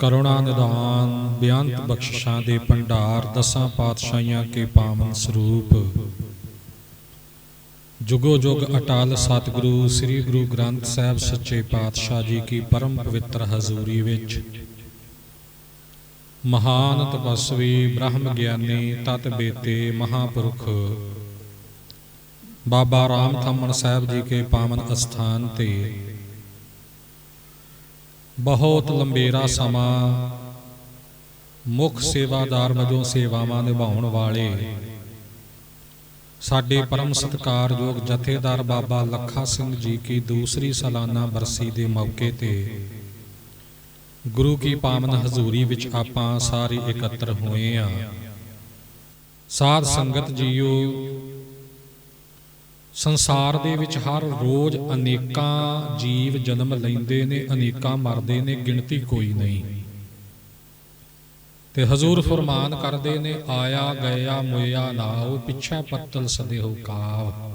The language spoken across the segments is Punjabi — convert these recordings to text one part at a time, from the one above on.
ਕਰੁਣਾ ਨਿਦਾਨ ਬੇਅੰਤ ਬਖਸ਼ਿਸ਼ਾਂ ਦੇ ਭੰਡਾਰ, ਦਸਾਂ ਪਾਤਸ਼ਾਹੀਆਂ ਕੇ ਪਾਵਨ ਸਰੂਪ। ਜੁਗੋ ਜੁਗ ਅਟਲ ਸਤਿਗੁਰੂ, ਸ੍ਰੀ ਗੁਰੂ ਗ੍ਰੰਥ ਸਾਹਿਬ ਸੱਚੇ ਪਾਤਸ਼ਾਹ ਜੀ ਕੀ ਪਰਮ ਪਵਿੱਤਰ ਹਜ਼ੂਰੀ ਵਿੱਚ। ਮਹਾਨ ਤਪਸਵੀ, ਬ੍ਰਹਮ ਗਿਆਨੀ, ਤਤ ਬੇਤੇ, ਮਹਾਪੁਰਖ। ਬਾਬਾ ਰਾਮ ਥੰਮਣ ਸਾਹਿਬ ਜੀ ਕੇ ਪਾਵਨ ਅਸਥਾਨ ਤੇ ਬਹੁਤ ਲੰਬੇਰਾ ਸਮਾਂ ਮੁੱਖ ਸੇਵਾਦਾਰ ਵਜੋਂ ਸੇਵਾਵਾਂ ਨਿਭਾਉਣ ਵਾਲੇ। ਸਾਡੇ ਪਰਮ ਸਤਿਕਾਰਯੋਗ ਜਥੇਦਾਰ ਬਾਬਾ ਲੱਖਾ ਸਿੰਘ ਜੀ ਕੀ ਦੂਸਰੀ ਸਾਲਾਨਾ ਬਰਸੀ ਦੇ ਮੌਕੇ ਤੇ ਗੁਰੂ ਕੀ ਪਾਵਨ ਹਜ਼ੂਰੀ ਵਿੱਚ ਆਪਾਂ ਸਾਰੇ ਇਕੱਤਰ ਹੋਏ ਆ। ਸਾਧ ਸੰਗਤ ਜੀਓ ਸੰਸਾਰ ਦੇ ਵਿੱਚ ਹਰ ਰੋਜ਼ ਅਨੇਕਾਂ ਜੀਵ ਜਨਮ ਲੈਂਦੇ ਨੇ, ਅਨੇਕਾਂ ਮਰਦੇ ਨੇ, ਗਿਣਤੀ ਕੋਈ ਨਹੀਂ। ਤੇ ਹਜ਼ੂਰ ਫਰਮਾਨ ਕਰਦੇ ਨੇ, ਆਇਆ, ਗਿਆ, ਮੋਇਆ, ਲਾਓ, ਪਿੱਛਾ ਪੱਤਲ ਸਦੇਹੁ ਕਾਵ।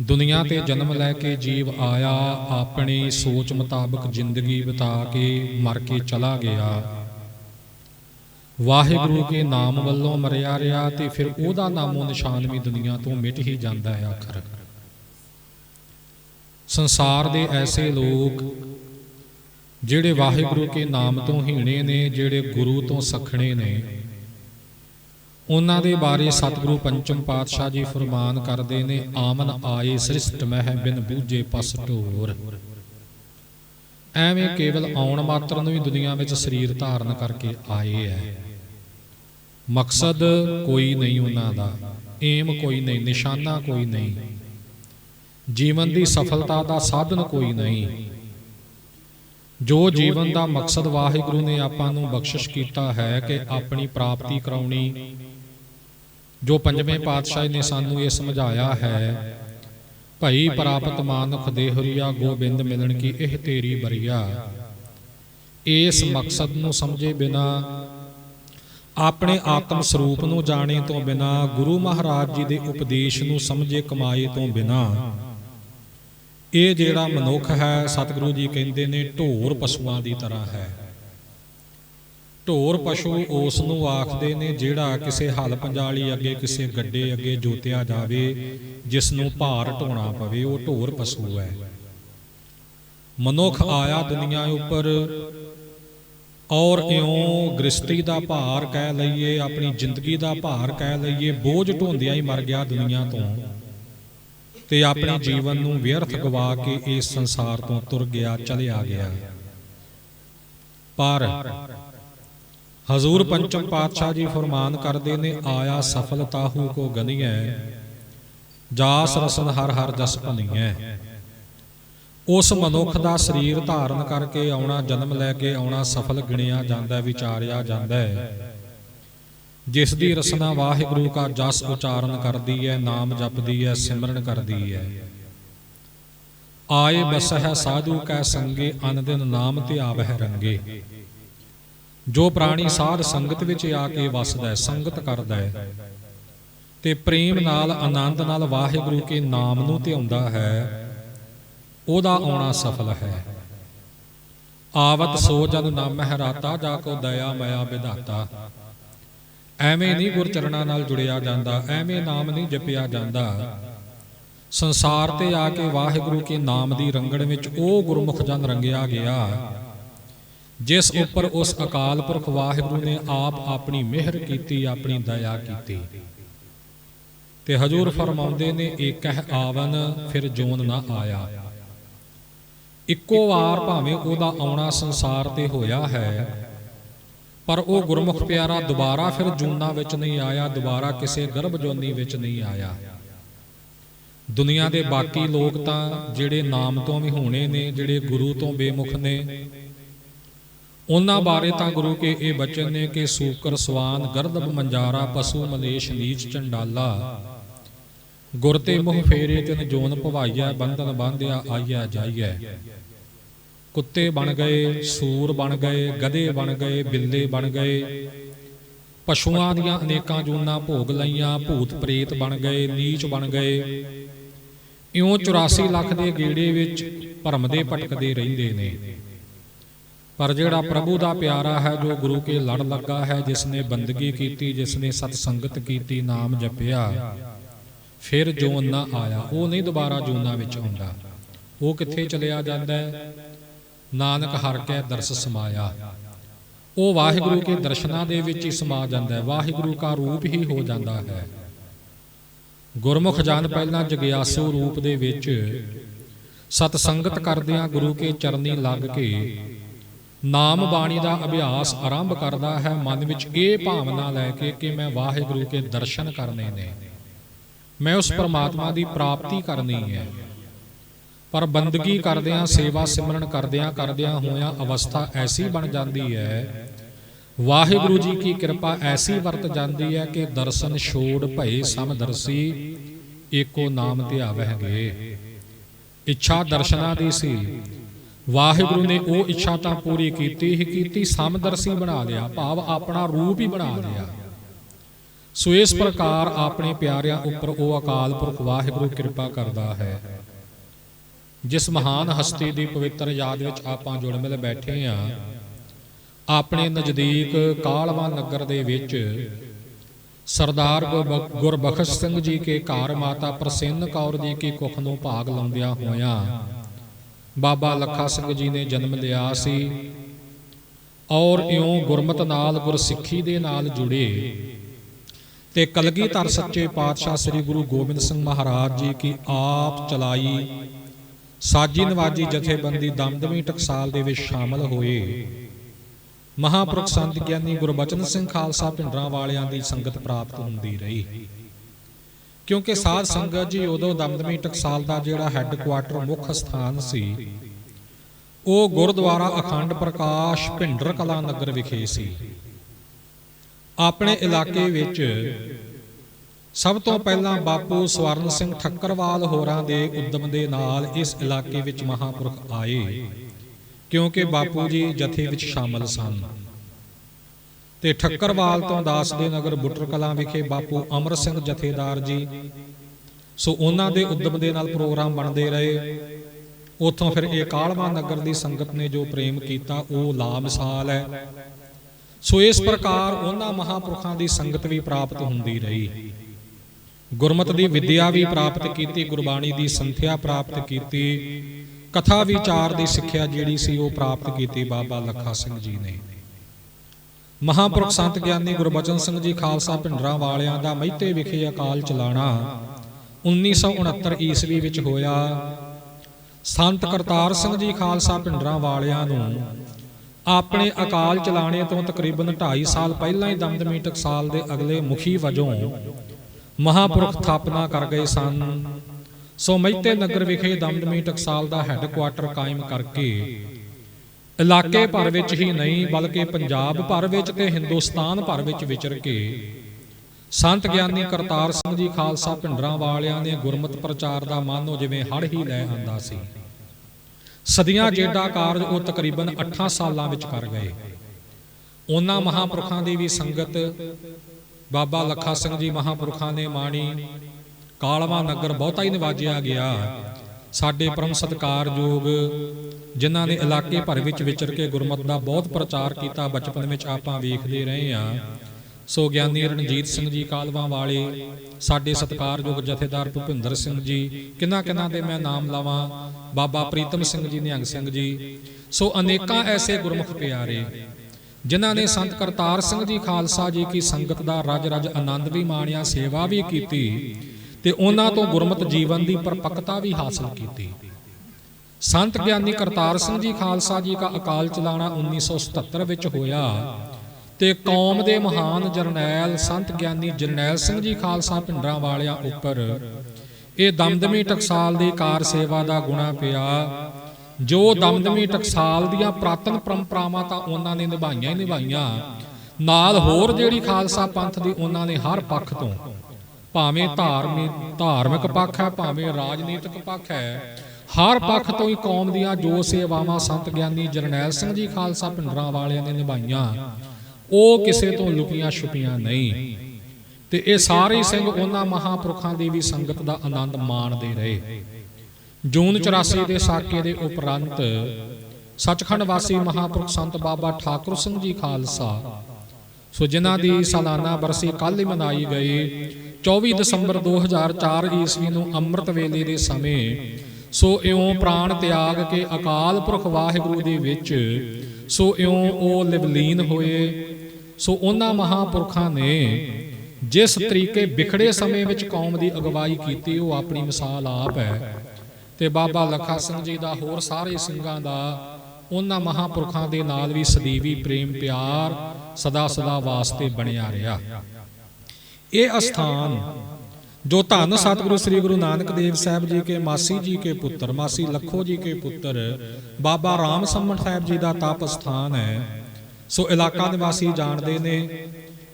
ਦੁਨੀਆ ਤੇ ਜਨਮ ਲੈ ਕੇ ਜੀਵ ਆਇਆ, ਆਪਣੀ ਸੋਚ ਮੁਤਾਬਕ ਜ਼ਿੰਦਗੀ ਬਿਤਾ ਕੇ ਮਰ ਕੇ ਚਲਾ ਗਿਆ। ਵਾਹਿਗੁਰੂ ਕੇ ਨਾਮ ਵੱਲੋਂ ਮਰਿਆ ਰਿਹਾ ਤੇ ਫਿਰ ਉਹਦਾ ਨਾਮੋ ਨਿਸ਼ਾਨ ਵੀ ਦੁਨੀਆ ਤੋਂ ਮਿਟ ਹੀ ਜਾਂਦਾ ਹੈ ਆਖਰ। ਸੰਸਾਰ ਦੇ ਐਸੇ ਲੋਕ ਜਿਹੜੇ ਵਾਹਿਗੁਰੂ ਕੇ ਨਾਮ ਤੋਂ ਹੀਣੇ ਨੇ, ਜਿਹੜੇ ਗੁਰੂ ਤੋਂ ਸਖਣੇ ਨੇ, ਉਹਨਾਂ ਦੇ ਬਾਰੇ ਸਤਿਗੁਰੂ ਪੰਚਮ ਪਾਤਸ਼ਾਹ ਜੀ ਫਰਮਾਨ ਕਰਦੇ ਨੇ, ਆਮਨ ਆਏ ਸ੍ਰਿਸ਼ਟ ਮਹਿ ਬਿਨ ਬੂਝੇ ਪਸ ਢੋਰ। ਐਵੇਂ ਕੇਵਲ ਆਉਣ ਮਾਤਰ ਨੂੰ ਹੀ ਦੁਨੀਆ ਵਿੱਚ ਸਰੀਰ ਧਾਰਨ ਕਰਕੇ ਆਏ ਐ। ਮਕਸਦ ਕੋਈ ਨਹੀਂ ਉਹਨਾਂ ਦਾ, ਏਮ ਕੋਈ ਨਹੀਂ, ਨਿਸ਼ਾਨਾ ਕੋਈ ਨਹੀਂ। ਜੀਵਨ ਦੀ ਸਫਲਤਾ ਦਾ ਸਾਧਨ ਕੋਈ ਨਹੀਂ। ਜੋ ਜੀਵਨ ਦਾ ਮਕਸਦ ਵਾਹਿਗੁਰੂ ਨੇ ਆਪਾਂ ਨੂੰ ਬਖਸ਼ਿਸ਼ ਕੀਤਾ ਹੈ ਕਿ ਆਪਣੀ ਪ੍ਰਾਪਤੀ ਕਰਾਉਣੀ, ਜੋ ਪੰਜਵੇਂ ਪਾਤਸ਼ਾਹ ਨੇ ਸਾਨੂੰ ਇਹ ਸਮਝਾਇਆ ਹੈ ਭਈ ਪ੍ਰਾਪਤ ਮਾਨੁਖ ਦੇਹਰੀਆ ਗੋਬਿੰਦ ਮਿਲਣ ਕੀ ਇਹ ਤੇਰੀ ਬਰੀਆ ਇਸ ਮਕਸਦ ਨੂੰ ਸਮਝੇ ਬਿਨਾ, ਆਪਣੇ ਆਤਮ ਸਰੂਪ ਨੂੰ ਜਾਣੇ ਤੋਂ ਬਿਨਾ, ਗੁਰੂ ਮਹਾਰਾਜ ਜੀ ਦੇ ਉਪਦੇਸ਼ ਨੂੰ ਸਮਝੇ ਕਮਾਏ ਤੋਂ ਬਿਨਾ। ਇਹ ਜਿਹੜਾ ਮਨੁੱਖ ਹੈ, ਸਤਿਗੁਰੂ ਜੀ ਕਹਿੰਦੇ ਨੇ, ਢੋਰ ਪਸ਼ੂਆਂ ਦੀ ਤਰ੍ਹਾਂ ਹੈ। ਢੋਰ ਪਸ਼ੂ ਉਸ ਨੂੰ ਆਖਦੇ ਨੇ ਜਿਹੜਾ ਕਿਸੇ ਹਲ ਪੰਜਾਲੀ ਅੱਗੇ ਕਿਸੇ ਗੱਡੇ ਅੱਗੇ ਜੋਤਿਆ ਜਾਵੇ ਜਿਸ ਨੂੰ ਭਾਰ ਢੋਣਾ ਪਵੇ, ਉਹ ਢੋਰ ਪਸ਼ੂ ਹੈ। ਮਨੁੱਖ ਆਇਆ ਦੁਨੀਆ ਉੱਪਰ, ਔਰ ਇਉਂ ਗ੍ਰਸਤੀ ਦਾ ਭਾਰ ਕਹਿ ਲਈਏ, ਆਪਣੀ ਜ਼ਿੰਦਗੀ ਦਾ ਭਾਰ ਕਹਿ ਲਈਏ, ਬੋਝ ਢੋਂਦਿਆਂ ਹੀ ਮਰ ਗਿਆ ਦੁਨੀਆ ਤੋਂ। ਤੇ ਆਪਣੇ ਜੀਵਨ ਨੂੰ ਵਿਅਰਥ ਗਵਾ ਕੇ ਇਸ ਸੰਸਾਰ ਤੋਂ ਤੁਰ ਗਿਆ, ਚਲਿਆ ਗਿਆ। ਪਰ ਹਜ਼ੂਰ ਪੰਚਮ ਪਾਤਸ਼ਾਹ ਜੀ ਫਰਮਾਨ ਕਰਦੇ ਨੇ, ਆਇਆ ਸਫਲਤਾਹੂ ਕੋ ਗਨੀਐ, ਜਾਸ ਰਸਨ ਹਰ ਹਰ ਜਸ ਭਨੀਐ। ਉਸ ਮਨੁੱਖ ਦਾ ਸਰੀਰ ਧਾਰਨ ਕਰਕੇ ਆਉਣਾ, ਜਨਮ ਲੈ ਕੇ ਆਉਣਾ ਸਫਲ ਗਿਣਿਆ ਜਾਂਦਾ, ਵਿਚਾਰਿਆ ਜਾਂਦਾ ਹੈ। ਜਿਸ ਦੀ ਰਸਨਾ ਵਾਹਿਗੁਰੂ ਕਾ ਜਸ ਉਚਾਰਨ ਕਰਦੀ ਹੈ, ਨਾਮ ਜਪਦੀ ਹੈ, ਸਿਮਰਨ ਕਰਦੀ ਹੈ। ਆਏ ਬਸ ਹੈ ਸਾਧੂ ਕੈ ਸੰਗੇ, ਅਨ ਦਿਨ ਨਾਮ ਤੇ ਆਵਹਿ ਰੰਗੇ। ਜੋ ਪ੍ਰਾਣੀ ਸਾਧ ਸੰਗਤ ਵਿੱਚ ਆ ਕੇ ਵਸਦਾ ਹੈ, ਸੰਗਤ ਕਰਦਾ ਹੈ। ਤੇ ਪ੍ਰੇਮ ਨਾਲ, ਆਨੰਦ ਨਾਲ ਵਾਹਿਗੁਰੂ ਕੇ ਨਾਮ ਨੂੰ ਧਿਆਉਂਦਾ ਹੈ, ਉਹਦਾ ਆਉਣਾ ਸਫਲ ਹੈ। ਆਵਤ ਸੋ ਜਨ ਨਾਮ ਮਹਿਰਾਤਾ, ਜਾ ਕੋ ਦਇਆ ਮਇਆ ਵਿਧਾਤਾ। ਐਵੇਂ ਨਹੀਂ ਗੁਰਚਰਨਾਂ ਨਾਲ ਜੁੜਿਆ ਜਾਂਦਾ, ਐਵੇਂ ਨਾਮ ਨਹੀਂ ਜਪਿਆ ਜਾਂਦਾ। ਸੰਸਾਰ ਤੇ ਆ ਕੇ ਵਾਹਿਗੁਰੂ ਕੇ ਨਾਮ ਦੀ ਰੰਗਣ ਵਿੱਚ ਉਹ ਗੁਰਮੁਖ ਜਨ ਰੰਗਿਆ ਗਿਆ। ਜਿਸ ਉੱਪਰ ਉਸ ਅਕਾਲ ਪੁਰਖ ਵਾਹਿਗੁਰੂ ਨੇ ਆਪ ਆਪਣੀ ਮਿਹਰ ਕੀਤੀ, ਆਪਣੀ ਦਇਆ ਕੀਤੀ। ਤੇ ਹਜੂਰ ਫਰਮਾਉਂਦੇ ਨੇ ਏਕਹ ਆਵਨ, ਫਿਰ ਜੋਨ ਨਾ ਆਇਆ। ਇੱਕੋ ਵਾਰ ਭਾਵੇਂ ਉਹਦਾ ਆਉਣਾ ਸੰਸਾਰ ਤੇ ਹੋਇਆ ਹੈ, ਪਰ ਉਹ ਗੁਰਮੁਖ ਪਿਆਰਾ ਦੁਬਾਰਾ ਫਿਰ ਜੂਨਾ ਵਿੱਚ ਨਹੀਂ ਆਇਆ, ਦੁਬਾਰਾ ਕਿਸੇ ਗਰਭ ਜੋਨੀ ਵਿੱਚ ਨਹੀਂ ਆਇਆ। ਦੁਨੀਆ ਦੇ ਬਾਕੀ ਲੋਕ ਤਾਂ ਜਿਹੜੇ ਨਾਮ ਤੋਂ ਵੀ ਹੋਣੇ ਨੇ, ਜਿਹੜੇ ਗੁਰੂ ਤੋਂ ਬੇਮੁਖ ਨੇ ਉਹਨਾਂ ਬਾਰੇ ਤਾਂ ਗੁਰੂ ਕੇ ਇਹ ਬਚਨ ਨੇ ਕਿ ਸੂਕਰ ਸਵਾਨ, ਗਰਦਬ ਮੰਜਾਰਾ, ਪਸ਼ੂ ਮਲੇਸ਼, ਨੀਚ ਚੰਡਾਲਾ। ਗੁਰ ਤੇ ਮੁਹ ਫੇਰੇ ਤਿਨ ਜੋਨ ਭਵਾਈਆ ਬੰਧਨ ਬਾਂਧਿਆ ਆਈਆ ਜਾਈਐ। ਕੁੱਤੇ ਬਣ ਗਏ, ਸੂਰ ਬਣ ਗਏ, ਗਧੇ ਬਣ ਗਏ, ਬਿੱਲੇ ਬਣ ਗਏ। ਪਸ਼ੂਆਂ ਦੀਆਂ ਅਨੇਕਾਂ ਜੂਨਾਂ ਭੋਗ ਲਈਆਂ, ਭੂਤ ਪ੍ਰੇਤ ਬਣ ਗਏ, ਨੀਚ ਬਣ ਗਏ। ਇਉਂ 84 ਲੱਖ ਦੇ ਗੇੜੇ ਵਿੱਚ ਭਰਮ ਦੇ ਭਟਕਦੇ ਰਹਿੰਦੇ ਨੇ। ਪਰ ਜਿਹੜਾ ਪ੍ਰਭੂ ਦਾ ਪਿਆਰਾ ਹੈ, ਜੋ ਗੁਰੂ ਕੇ ਲੜ ਲੱਗਾ ਹੈ ਜਿਸ ਨੇ ਬੰਦਗੀ ਕੀਤੀ ਜਿਸ ਨੇ ਸਤ ਸੰਗਤ ਕੀਤੀ, ਨਾਮ ਜਪਿਆ, ਫਿਰ ਜੋਨ ਆਇਆ, ਉਹ ਨਹੀਂ ਦੁਬਾਰਾ ਜੂਨਾ ਵਿੱਚ ਆਉਂਦਾ। ਉਹ ਕਿੱਥੇ ਚਲਿਆ ਜਾਂਦਾ ਹੈ? ਨਾਨਕ ਹਰ ਕੇ ਦਰਸ ਸਮਾਇਆ। ਉਹ ਵਾਹਿਗੁਰੂ ਕੇ ਦਰਸ਼ਨਾਂ ਦੇ ਵਿੱਚ ਹੀ ਸਮਾ ਜਾਂਦਾ ਹੈ। ਵਾਹਿਗੁਰੂ ਦਾ ਰੂਪ ਹੀ ਹੋ ਜਾਂਦਾ ਹੈ। ਗੁਰਮੁਖ ਜਨ ਪਹਿਲਾਂ ਜਗਿਆਸੂ ਰੂਪ ਦੇ ਵਿੱਚ ਸਤ ਸੰਗਤ ਕਰਦਿਆਂ ਗੁਰੂ ਕੇ ਚਰਨੀ ਲੱਗ ਕੇ ਨਾਮ ਬਾਣੀ ਦਾ ਅਭਿਆਸ ਆਰੰਭ ਕਰਦਾ ਹੈ, ਮਨ ਵਿੱਚ ਇਹ ਭਾਵਨਾ ਲੈ ਕੇ ਕਿ ਮੈਂ ਵਾਹਿਗੁਰੂ ਕੇ ਦਰਸ਼ਨ ਕਰਨੇ ਨੇ। ਮੈਂ ਉਸ ਪਰਮਾਤਮਾ ਦੀ ਪ੍ਰਾਪਤੀ ਕਰਨੀ ਹੈ। ਪਰ ਬੰਦਗੀ ਕਰਦਿਆਂ, ਸੇਵਾ ਸਿਮਰਨ ਕਰਦਿਆਂ ਕਰਦਿਆਂ ਹੋਇਆਂ ਅਵਸਥਾ ਐਸੀ ਬਣ ਜਾਂਦੀ ਹੈ, ਵਾਹਿਗੁਰੂ ਜੀ ਕੀ ਕਿਰਪਾ ਐਸੀ ਵਰਤ ਜਾਂਦੀ ਹੈ ਕਿ ਦਰਸ਼ਨ ਛੋੜ ਭਏ ਸਮਦਰਸੀ ਏਕੋ ਨਾਮ ਧਿਆਵਹਿਗੇ। ਇੱਛਾ ਦਰਸ਼ਨਾਂ ਦੀ ਸੀ ਵਾਹਿਗੁਰੂ ਨੇ ਉਹ ਇੱਛਾ ਤਾਂ ਪੂਰੀ ਕੀਤੀ ਹੀ ਕੀਤੀ ਸਮਦਰਸੀ ਬਣਾ ਲਿਆ, ਭਾਵ ਆਪਣਾ ਰੂਪ ਹੀ ਬਣਾ ਲਿਆ। ਸੋ ਇਸ ਪ੍ਰਕਾਰ ਆਪਣੇ ਪਿਆਰਿਆਂ ਉੱਪਰ ਉਹ ਅਕਾਲ ਪੁਰਖ ਵਾਹਿਗੁਰੂ ਕਿਰਪਾ ਕਰਦਾ ਹੈ। ਜਿਸ ਮਹਾਨ ਹਸਤੀ ਦੀ ਪਵਿੱਤਰ ਯਾਦ ਵਿੱਚ ਆਪਾਂ ਜੁੜ ਮਿਲ ਬੈਠੇ ਆ ਆਪਣੇ ਨਜ਼ਦੀਕ ਕਾਲਵਾ ਨਗਰ ਦੇ ਵਿੱਚ ਸਰਦਾਰ ਗੁਰਬਖਸ਼ ਸਿੰਘ ਜੀ ਕੇ ਘਰ ਮਾਤਾ ਪ੍ਰਸਿੰਨ ਕੌਰ ਜੀ ਕੀ ਕੁੱਖ ਨੂੰ ਭਾਗ ਲਾਉਂਦਿਆਂ ਹੋਇਆਂ ਬਾਬਾ ਲੱਖਾ ਸਿੰਘ ਜੀ ਨੇ ਜਨਮ ਲਿਆ ਸੀ ਔਰ ਇਉਂ ਗੁਰਮਤ ਨਾਲ ਗੁਰਸਿੱਖੀ ਦੇ ਨਾਲ ਜੁੜੇ ਤੇ ਕਲਗੀਧਰ ਸੱਚੇ ਪਾਤਸ਼ਾਹ ਸ੍ਰੀ ਗੁਰੂ ਗੋਬਿੰਦ ਸਿੰਘ ਮਹਾਰਾਜ ਜੀ ਕੀ ਆਪ ਚਲਾਈ, ਸਾਜੀ ਨਵਾਜੀ ਜਥੇਬੰਦੀ ਦਮਦਮੀ ਟਕਸਾਲ ਦੇ ਵਿੱਚ ਸ਼ਾਮਲ ਹੋਏ। ਮਹਾਪੁਰਖ ਸੰਤ ਗਿਆਨੀ ਗੁਰਬਚਨ ਸਿੰਘ ਖਾਲਸਾ ਪਿੰਡਰਾਂ ਵਾਲਿਆਂ ਦੀ ਸੰਗਤ ਪ੍ਰਾਪਤ ਹੁੰਦੀ ਰਹੀ। ਕਿਉਂਕਿ ਸਾਧ ਸੰਗਤ ਜੀ ਉਦੋਂ ਦਮਦਮੀ ਟਕਸਾਲ ਦਾ ਜਿਹੜਾ ਹੈੱਡਕੁਆਟਰ ਮੁੱਖ ਸਥਾਨ ਸੀ, ਉਹ ਗੁਰਦੁਆਰਾ ਅਖੰਡ ਪ੍ਰਕਾਸ਼ ਭਿੰਡਰ ਕਲਾ ਨਗਰ ਵਿਖੇ ਸੀ। ਆਪਣੇ ਇਲਾਕੇ ਵਿੱਚ ਸਭ ਤੋਂ ਪਹਿਲਾਂ ਬਾਪੂ ਸਵਰਨ ਸਿੰਘ ਠੱਕਰਵਾਲ ਹੋਰਾਂ ਦੇ ਉਦਮ ਦੇ ਨਾਲ ਇਸ ਇਲਾਕੇ ਵਿੱਚ ਮਹਾਪੁਰਖ ਆਏ, ਕਿਉਂਕਿ ਬਾਪੂ ਜੀ ਜਥੇ ਵਿੱਚ ਸ਼ਾਮਲ ਸਨ। ਤੇ ਠੱਕਰਵਾਲ ਤੋਂ ਦਾਸ ਦੇ ਨਗਰ ਬੁੱਟਰ ਕਲਾਂ ਵਿਖੇ ਬਾਪੂ ਅਮਰ ਸਿੰਘ ਜਥੇਦਾਰ ਜੀ। ਸੋ ਉਹਨਾਂ ਦੇ ਉਦਮ ਦੇ ਨਾਲ ਪ੍ਰੋਗਰਾਮ ਬਣਦੇ ਰਹੇ। ਉਥੋਂ ਫਿਰ ਇਹ ਕਾਲਵਾ ਨਗਰ ਦੀ ਸੰਗਤ ਨੇ ਜੋ ਪ੍ਰੇਮ ਕੀਤਾ, ਉਹ ਲਾ ਮਿਸਾਲ ਹੈ। ਸੋ ਇਸ ਪ੍ਰਕਾਰ ਉਹਨਾਂ ਮਹਾਪੁਰਖਾਂ ਦੀ ਸੰਗਤ ਵੀ ਪ੍ਰਾਪਤ ਹੁੰਦੀ ਰਹੀ। ਗੁਰਮਤ ਦੀ ਵਿਦਿਆ ਵੀ ਪ੍ਰਾਪਤ ਕੀਤੀ, ਗੁਰਬਾਣੀ ਦੀ ਸੰਥਿਆ ਪ੍ਰਾਪਤ ਕੀਤੀ, ਕਥਾ ਵਿਚਾਰ ਦੀ ਸਿੱਖਿਆ ਜਿਹੜੀ ਸੀ ਉਹ ਪ੍ਰਾਪਤ ਕੀਤੀ ਬਾਬਾ ਲੱਖਾ ਸਿੰਘ ਜੀ ਨੇ। ਮਹਾਪੁਰਖ ਸੰਤ ਗਿਆਨੀ ਗੁਰਬਚਨ ਸਿੰਘ ਜੀ ਖਾਲਸਾ ਭਿੰਡਰਾਂ ਵਾਲਿਆਂ ਦਾ ਮਹਿਤੇ ਵਿਖੇ ਅਕਾਲ ਚਲਾਣਾ। 1969 ਈਸਵੀ ਵਿੱਚ ਹੋਇਆ। ਸੰਤ ਕਰਤਾਰ ਸਿੰਘ ਜੀ ਖਾਲਸਾ ਭਿੰਡਰਾਂ ਵਾਲਿਆਂ ਨੂੰ ਆਪਣੇ ਅਕਾਲ ਚਲਾਣੇ ਤੋਂ ਤਕਰੀਬਨ 2.5 ਸਾਲ ਪਹਿਲਾਂ ਹੀ ਦਮਦਮੀ ਟਕਸਾਲ ਦੇ ਅਗਲੇ ਮੁਖੀ ਵਜੋਂ ਮਹਾਪੁਰਖ ਥਾਪਨਾ ਕਰ ਗਏ ਸਨ। ਸੋ ਮਹਿਤੇ ਨਗਰ ਵਿਖੇ ਦਮਦਮੀ ਟਕਸਾਲ ਦਾ ਹੈੱਡਕੁਆਟਰ ਕਾਇਮ ਕਰਕੇ ਇਲਾਕੇ ਭਰ ਵਿੱਚ ਹੀ ਨਹੀਂ ਬਲਕਿ ਪੰਜਾਬ ਭਰ ਵਿੱਚ ਤੇ ਹਿੰਦੁਸਤਾਨ ਭਰ ਵਿੱਚ ਵਿਚਰ ਕੇ ਸੰਤ ਗਿਆਨੀ ਕਰਤਾਰ ਸਿੰਘ ਜੀ ਖਾਲਸਾ ਭਿੰਡਰਾਂ ਵਾਲਿਆਂ ਨੇ ਗੁਰਮਤ ਪ੍ਰਚਾਰ ਦਾ ਮਾਨੋ ਜਿਵੇਂ ਹੜ ਹੀ ਲੈ ਆਂਦਾ ਸੀ। ਸਦੀਆਂ ਜੇਡਾ ਕਾਰਜ ਉਹ ਤਕਰੀਬਨ 8 ਸਾਲਾਂ ਵਿੱਚ ਕਰ ਗਏ। ਉਹਨਾਂ ਮਹਾਪੁਰਖਾਂ ਦੀ ਵੀ ਸੰਗਤ ਬਾਬਾ ਲੱਖਾ ਸਿੰਘ ਜੀ ਮਹਾਪੁਰਖਾਂ ਨੇ ਮਾਣੀ ਕਾਲਵਾ ਨਗਰ ਬਹੁਤਾ ਹੀ ਨਿਵਾਜਿਆ ਗਿਆ। ਸਾਡੇ ਪਰਮ ਸਤਿਕਾਰਯੋਗ ਜਿਨ੍ਹਾਂ ਨੇ ਇਲਾਕੇ ਭਰ ਵਿੱਚ ਵਿਚਰ ਕੇ ਗੁਰਮਤ ਦਾ ਬਹੁਤ ਪ੍ਰਚਾਰ ਕੀਤਾ, ਬਚਪਨ ਵਿੱਚ ਆਪਾਂ ਵੇਖਦੇ ਰਹੇ ਹਾਂ। ਸੋ ਗਿਆਨੀ ਰਣਜੀਤ ਸਿੰਘ ਜੀ ਕਾਲਵਾ ਵਾਲੇ, ਸਾਡੇ ਸਤਿਕਾਰਯੋਗ ਜਥੇਦਾਰ ਭੁਪਿੰਦਰ ਸਿੰਘ ਜੀ, ਕਿੰਨਾ ਕਿੰਨਾ ਦੇ ਮੈਂ ਨਾਮ ਲਾਵਾਂ? ਬਾਬਾ ਪ੍ਰੀਤਮ ਸਿੰਘ ਜੀ, ਨਿਹੰਗ ਸਿੰਘ ਜੀ। ਸੋ ਅਨੇਕਾਂ ਐਸੇ ਗੁਰਮੁਖ ਪਿਆਰੇ, ਜਿਨ੍ਹਾਂ ਨੇ ਸੰਤ ਕਰਤਾਰ ਸਿੰਘ ਜੀ ਖਾਲਸਾ ਜੀ ਕੀ ਸੰਗਤ ਦਾ ਰਜ ਰਜ ਆਨੰਦ ਵੀ ਮਾਣਿਆ, ਸੇਵਾ ਵੀ ਕੀਤੀ ਤੇ ਉਹਨਾਂ ਤੋਂ ਗੁਰਮਤ ਜੀਵਨ ਦੀ ਪਰਪੱਕਤਾ ਵੀ ਹਾਸਲ ਕੀਤੀ। ਸੰਤ ਗਿਆਨੀ ਕਰਤਾਰ ਸਿੰਘ ਜੀ ਖਾਲਸਾ ਜੀ ਦਾ ਅਕਾਲ ਚਲਾਣਾ 1977 ਵਿੱਚ ਹੋਇਆ। ਤੇ ਕੌਮ ਦੇ ਮਹਾਨ ਜਰਨੈਲ ਸੰਤ ਗਿਆਨੀ ਜਰਨੈਲ ਸਿੰਘ ਜੀ ਖਾਲਸਾ ਪਿੰਡਰਾਂ ਵਾਲਿਆਂ ਉੱਪਰ ਇਹ ਦਮਦਮੀ ਟਕਸਾਲ ਦੀ ਕਾਰ ਸੇਵਾ ਦਾ ਗੁਣਾ ਪਿਆ। ਜੋ ਦਮਦਮੀ ਟਕਸਾਲ ਦੀਆਂ ਪ੍ਰਾਤਨ ਪਰੰਪਰਾਵਾਂ ਤਾਂ ਉਹਨਾਂ ਨੇ ਨਿਭਾਈਆਂ ਹੀ ਨਿਭਾਈਆਂ। ਨਾਲ ਹੋਰ ਜਿਹੜੀ ਖਾਲਸਾ ਪੰਥ ਦੀ ਉਹਨਾਂ ਨੇ ਹਰ ਪੱਖ ਤੋਂ ਭਾਵੇਂ ਧਾਰਮਿਕ ਧਾਰਮਿਕ ਪੱਖ ਹੈ ਭਾਵੇਂ ਰਾਜਨੀਤਿਕ ਪੱਖ ਹੈ ਹਰ ਪੱਖ ਤੋਂ ਹੀ ਕੌਮ ਦੀਆਂ ਜੋ ਸੇਵਾਵਾਂ ਸੰਤ ਗਿਆਨੀ ਜਰਨੈਲ ਸਿੰਘ ਜੀ ਖਾਲਸਾ ਪਿੰਡਰਾਂ ਵਾਲਿਆਂ ਨੇ ਨਿਭਾਈਆਂ, ਉਹ ਕਿਸੇ ਤੋਂ ਲੁਕੀਆਂ ਛੁਪੀਆਂ ਨਹੀਂ। ਤੇ ਇਹ ਸਾਰੇ ਸਿੰਘ ਉਹਨਾਂ ਮਹਾਪੁਰਖਾਂ ਦੀ ਵੀ ਸੰਗਤ ਦਾ ਆਨੰਦ ਮਾਣਦੇ ਰਹੇ। ਜੂਨ 84 ਦੇ ਸਾਕੇ ਦੇ ਉਪਰੰਤ ਸੱਚਖੰਡ ਵਾਸੀ ਮਹਾਪੁਰਖ ਸੰਤ ਬਾਬਾ ਠਾਕੁਰ ਸਿੰਘ ਜੀ ਖਾਲਸਾ, ਸੋ ਜਿਨ੍ਹਾਂ ਦੀ ਸਾਲਾਨਾ ਬਰਸੀ ਕੱਲ ਹੀ ਮਨਾਈ ਗਈ 24 ਦਸੰਬਰ 2004 ਈਸਵੀ ਨੂੰ ਅੰਮ੍ਰਿਤ ਵੇਲੇ ਦੇ ਸਮੇਂ ਸੋ ਇਉਂ ਪ੍ਰਾਣ ਤਿਆਗ ਕੇ ਅਕਾਲ ਪੁਰਖ ਵਾਹਿਗੁਰੂ ਦੇ ਵਿੱਚ ਸੋ ਇਉਂ ਉਹ ਲਿਵਲੀਨ ਹੋਏ। ਸੋ ਉਹਨਾਂ ਮਹਾਪੁਰਖਾਂ ਨੇ ਜਿਸ ਤਰੀਕੇ ਵਿਖੜੇ ਸਮੇਂ ਵਿੱਚ ਕੌਮ ਦੀ ਅਗਵਾਈ ਕੀਤੀ, ਉਹ ਆਪਣੀ ਮਿਸਾਲ ਆਪ ਹੈ। ਤੇ ਬਾਬਾ ਲਖਾ ਸਿੰਘ ਜੀ ਦਾ ਹੋਰ ਸਾਰੇ ਸਿੰਘਾਂ ਦਾ ਉਹਨਾਂ ਮਹਾਪੁਰਖਾਂ ਦੇ ਨਾਲ ਵੀ ਸਦੀਵੀ ਪ੍ਰੇਮ ਪਿਆਰ ਸਦਾ ਸਦਾ ਵਾਸਤੇ ਬਣਿਆ ਰਿਹਾ। ਇਹ ਅਸਥਾਨ ਜੋ ਧੰਨ ਸਤਿਗੁਰੂ ਸ੍ਰੀ ਗੁਰੂ ਨਾਨਕ ਦੇਵ ਸਾਹਿਬ ਜੀ ਕੇ ਮਾਸੀ ਜੀ ਕੇ ਪੁੱਤਰ, ਮਾਸੀ ਲੱਖੋ ਜੀ ਕੇ ਪੁੱਤਰ, ਬਾਬਾ ਰਾਮ ਸੰਮਣ ਸਾਹਿਬ ਜੀ ਦਾ ਤਪ ਸਥਾਨ ਹੈ। ਸੋ ਇਲਾਕਾ ਨਿਵਾਸੀ ਜਾਣਦੇ ਨੇ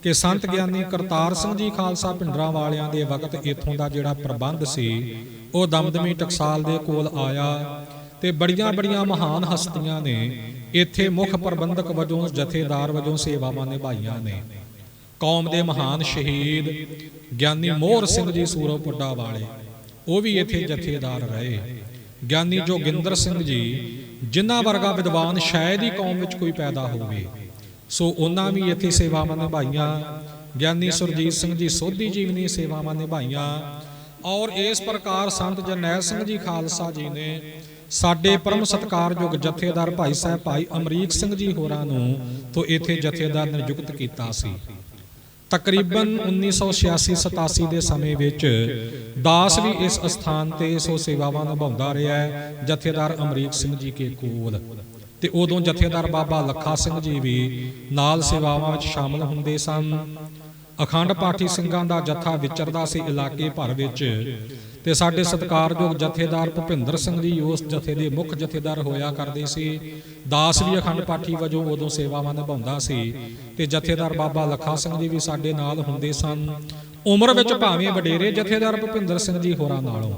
ਕਿ ਸੰਤ ਗਿਆਨੀ ਕਰਤਾਰ ਸਿੰਘ ਜੀ ਖਾਲਸਾ ਪਿੰਡਰਾਂ ਵਾਲਿਆਂ ਦੇ ਵਕਤ ਇਥੋਂ ਦਾ ਜਿਹੜਾ ਪ੍ਰਬੰਧ ਸੀ, ਉਹ ਦਮਦਮੀ ਟਕਸਾਲ ਦੇ ਕੋਲ ਆਇਆ ਤੇ ਬੜੀਆਂ ਬੜੀਆਂ ਮਹਾਨ ਹਸਤੀਆਂ ਨੇ, ਇੱਥੇ ਮੁੱਖ ਪ੍ਰਬੰਧਕ ਵਜੋਂ, ਜਥੇਦਾਰ ਵਜੋਂ ਸੇਵਾਵਾਂ ਨਿਭਾਈਆਂ ਨੇ। ਕੌਮ ਦੇ ਮਹਾਨ ਸ਼ਹੀਦ ਗਿਆਨੀ ਮੋਹਰ ਸਿੰਘ ਜੀ ਸੂਰੋਪੁੱਡਾ ਵਾਲੇ, ਉਹ ਵੀ ਇੱਥੇ ਜਥੇਦਾਰ ਰਹੇ। ਗਿਆਨੀ ਜੋਗਿੰਦਰ ਸਿੰਘ ਜੀ, ਜਿਨ੍ਹਾਂ ਵਰਗਾ ਵਿਦਵਾਨ ਸ਼ਾਇਦ ਹੀ ਕੌਮ ਵਿੱਚ ਕੋਈ ਪੈਦਾ ਹੋਵੇ, ਸੋ ਉਹਨਾਂ ਵੀ ਇੱਥੇ ਸੇਵਾਵਾਂ ਨਿਭਾਈਆਂ। ਗਿਆਨੀ ਸੁਰਜੀਤ ਸਿੰਘ ਜੀ ਸੋਧੀ ਜੀ ਵੀ ਨੇ ਸੇਵਾਵਾਂ ਨਿਭਾਈਆਂ। ਔਰ ਇਸ ਪ੍ਰਕਾਰ ਸੰਤ ਜਰਨੈਲ ਸਿੰਘ ਜੀ ਖਾਲਸਾ ਜੀ ਨੇ ਸਾਡੇ ਪਰਮ ਸਤਕਾਰਯੋਗ ਜਥੇਦਾਰ ਭਾਈ ਸਾਹਿਬ ਭਾਈ ਅਮਰੀਕ ਸਿੰਘ ਜੀ ਹੋਰਾਂ ਨੂੰ ਤੋਂ ਇੱਥੇ ਜਥੇਦਾਰ ਨਿਯੁਕਤ ਕੀਤਾ ਸੀ। ਤਕਰੀਬਨ 1986-87 ਦੇ ਸਮੇਂ ਵਿੱਚ ਦਾਸ ਵੀ ਇਸ ਅਸਥਾਨ ਤੇ ਸੋ ਸੇਵਾਵਾਂ ਨਿਭਾਉਂਦਾ ਰਿਹਾ ਹੈ, ਜਥੇਦਾਰ ਅਮਰੀਕ ਸਿੰਘ ਜੀ ਕੇ ਕੋਲ। ਤੇ ਉਦੋਂ ਜਥੇਦਾਰ ਬਾਬਾ ਲੱਖਾ ਸਿੰਘ ਜੀ ਵੀ ਨਾਲ ਸੇਵਾਵਾਂ ਵਿੱਚ ਸ਼ਾਮਲ ਹੁੰਦੇ ਸਨ। ਅਖੰਡ ਪਾਠੀ ਸਿੰਘਾਂ ਦਾ ਜਥਾ ਵਿਚਰਦਾ ਸੀ ਇਲਾਕੇ ਭਰ ਵਿੱਚ। ਤੇ ਸਾਡੇ ਸਤਿਕਾਰਯੋਗ ਜਥੇਦਾਰ ਭੁਪਿੰਦਰ ਸਿੰਘ ਜੀ ਉਸ ਜਥੇ ਦੇ ਮੁੱਖ ਜਥੇਦਾਰ ਹੋਇਆ ਕਰਦੇ ਸੀ। ਦਾਸ ਵੀ ਅਖੰਡ ਪਾਠੀ ਵਜੋਂ ਉਦੋਂ ਸੇਵਾਵਾਂ ਨਿਭਾਉਂਦਾ ਸੀ ਤੇ ਜਥੇਦਾਰ ਬਾਬਾ ਲੱਖਾ ਸਿੰਘ ਜੀ ਵੀ ਸਾਡੇ ਨਾਲ ਹੁੰਦੇ ਸਨ। ਉਮਰ ਵਿੱਚ ਭਾਵੇਂ ਵਡੇਰੇ ਜਥੇਦਾਰ ਭੁਪਿੰਦਰ ਸਿੰਘ ਜੀ ਹੋਰਾਂ ਨਾਲੋਂ।